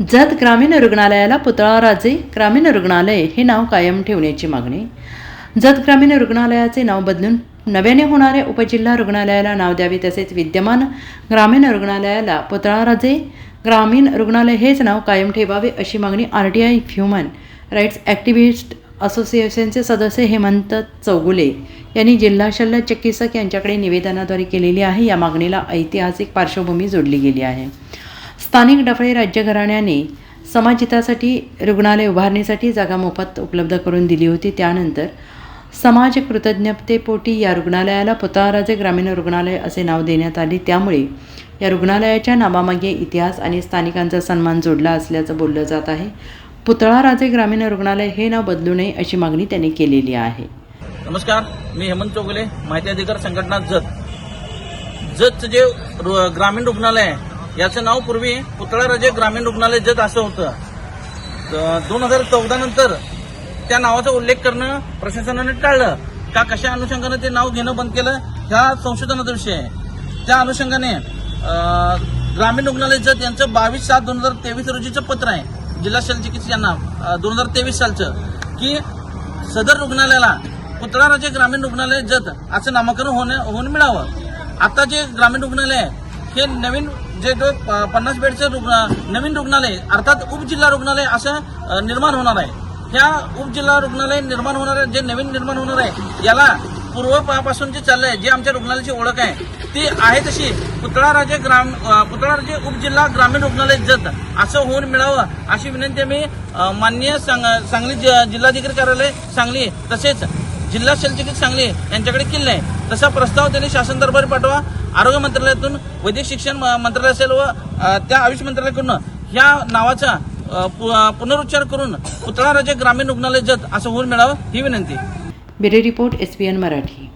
जत ग्रामीण रुग्णालयाला पुतळाराजे ग्रामीण रुग्णालय हे नाव कायम ठेवण्याची मागणी. जत ग्रामीण रुग्णालयाचे नाव बदलून नव्याने होणाऱ्या उपजिल्हा रुग्णालयाला नाव द्यावे तसेच विद्यमान ग्रामीण रुग्णालयाला पुतळाराजे ग्रामीण रुग्णालय हेच नाव कायम ठेवावे अशी मागणी R T I human rights activist असोसिएशनचे सदस्य हेमंत चौगुले यांनी जिल्हा शल्य चिकित्सक यांच्याकडे निवेदनाद्वारे केलेली आहे. या मागणीला ऐतिहासिक पार्श्वभूमी जोडली गेली आहे. स्थानिक डफळे राज्य घराण्याने समाजहितासाठी रुग्णालय उभारणीसाठी जागा मोफत उपलब्ध करून दिली होती. त्यानंतर समाज कृतज्ञतेपोटी या रुग्णालयाला पुतळाराजे ग्रामीण रुग्णालय असे नाव देण्यात आले. त्यामुळे या रुग्णालयाच्या नावामागे इतिहास आणि स्थानिकांचा सन्मान जोडला असल्याचं बोललं जात आहे. पुतळाराजे ग्रामीण रुग्णालय हे नाव बदलू नये अशी मागणी त्यांनी केलेली आहे. नमस्कार मी हेमंत चौगुले माहिती अधिकार संघटना जत. जतचं जे रु- ग्रामीण रुग्णालय आहे याचं नाव पूर्वी पुतळाराजे ग्रामीण रुग्णालय जत असं होतं. दोन हजार चौदा नंतर त्या नावाचा उल्लेख करणं प्रशासनाने टाळलं. का कशा अनुषंगाने ते नाव घेणं बंद केलं? ह्या संशोधनाचा विषय आहे. त्या अनुषंगाने ग्रामीण रुग्णालय जत यांचं बावीस सात दोन हजार तेवीस रोजीचं पत्र आहे. जिल्हा शल्यचिकित्सक यांना दोन हजार तेवीस सालचं. की सदर रुग्णालयाला पुतळा राजे ग्रामीण रुग्णालय जत असं नामकरण होणे होऊन मिळावं. आता जे ग्रामीण रुग्णालय आहे हे नवीन जे जो प- पन्नास बेडचं रुग्ण नवीन रुग्णालय अर्थात उपजिल्हा रुग्णालय असं निर्माण होणार आहे. ह्या उपजिल्हा रुग्णालय निर्माण होणार आहे जे नवीन निर्माण होणार आहे याला पूर्वपासून जे चाललंय जे आमच्या रुग्णालयाची ओळख आहे ती आहे तशी पुतळाराजे ग्राम पुतळा पुतळाराजे उपजिल्हा ग्रामीण रुग्णालय जत असं होऊन मिळावं अशी विनंती मी माननीय सांग- सांगली जि- जिल्हाधिकारी कार्यालय सांगली तसेच जिल्हा शल्यचिकित्सक सांगली यांच्याकडे किल्ला आहे. तसा प्रस्ताव त्यांनी शासन दरबारी पाठवा. आरोग्य मंत्रालयातून वैद्यक शिक्षण म- मंत्रालय असेल व त्या आयुष मंत्रालयाकडून ह्या नावाचा पु- पुनरुच्चार करून पुतळा पुतळाराजे ग्रामीण रुग्णालय जत असं होऊन मिळावं ही विनंती. Bureau report S P N Marathi.